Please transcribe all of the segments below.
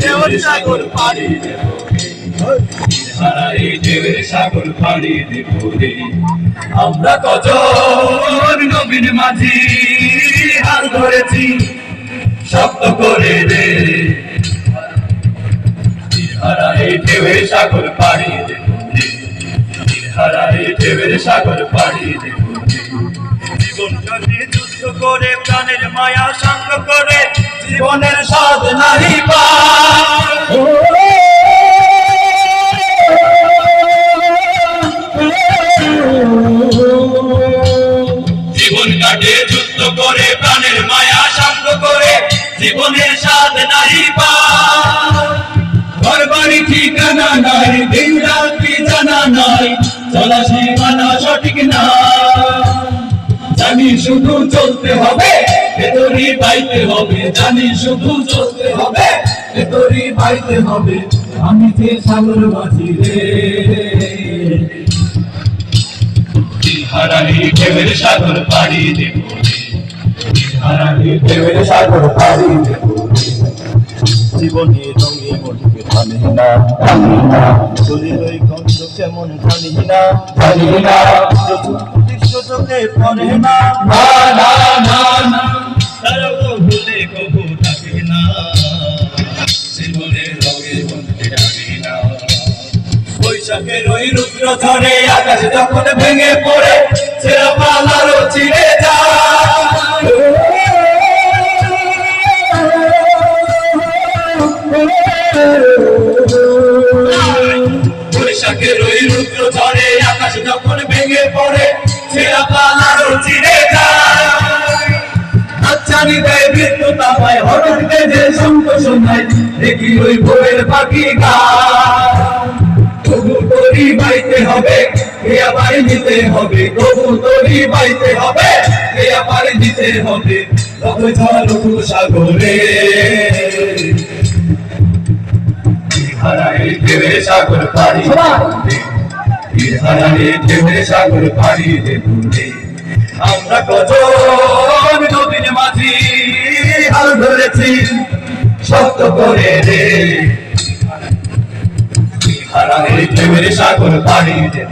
ঢেউর আমরা কজন নবীন মাঝি হাল ধরেছি শব্দ করে রে। হারা এই ঢেউয়ের সাগর পাড়ি দেব সাগর পাড়ি দেব যুদ্ধ করে, প্রাণের মায়া সঙ্গ করে জীবনের নাহি জীবন কাটে, যুদ্ধ করে, প্রাণের মায়া সঙ্গ করে জীবনের স্বাদ নাহি ঘর বাড়ি ঠিকানা নাই দিন রাত্রি জানা নাই, চলা সঠিক না জানি শুধু চলতে হবে। ভেতরি পাইতে হবে, জানি শুধু চলতে হবে। ভেতরি পাইতে হবে, আমি যে সাগর মাঝি রে। সাগর পাড়ি সাগর পাড়ি জীবনে রঙে মনকে টানে না গন্ধ কেমন না না। চোখে পড়ে না। না না না না। তারা ভুলে কবু থাকে না। জীবনের রঙে বলতে জানি না। বৈশাখের ওই রুদ্র ঝড়ে আকাশ যখন ভেঙে পড়ে ছেঁড়া পালারও চিড়ে যায় বৈশাখের ওই রুদ্র ঝড়ে আকাশ যখন ভেঙে পড়ে পালারও চিড়ে যায় আচ্ছানি দেয় মৃত্যু তাপায় হঠাৎ বেজে শঙ্খ শোনায় দেখি ওই ভোরের পাখি গায় তবু তরি বাইতে হবে কেয়া বাড়ি দিতে হবে তবু তরি বাইতে হবে কেয়া বাড়ি দিতে হবে তবে ঝড় সাগরে হারাই ঢেউয়ের সাগর পাড়ি হারাই ঢেউয়ের সাগর পাড়ি রে আমরা কজন নবীন মাঝি হাল ধরেছি, শক্ত করে রে। হারাই ঢেউয়ের সাগর পাড়ি রে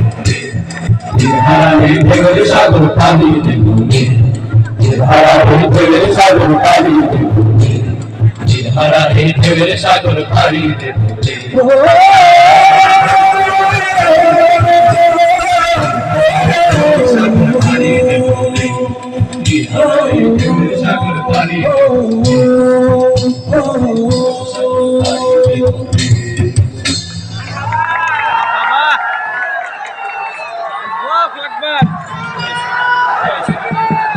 সাগর পাড়ি রে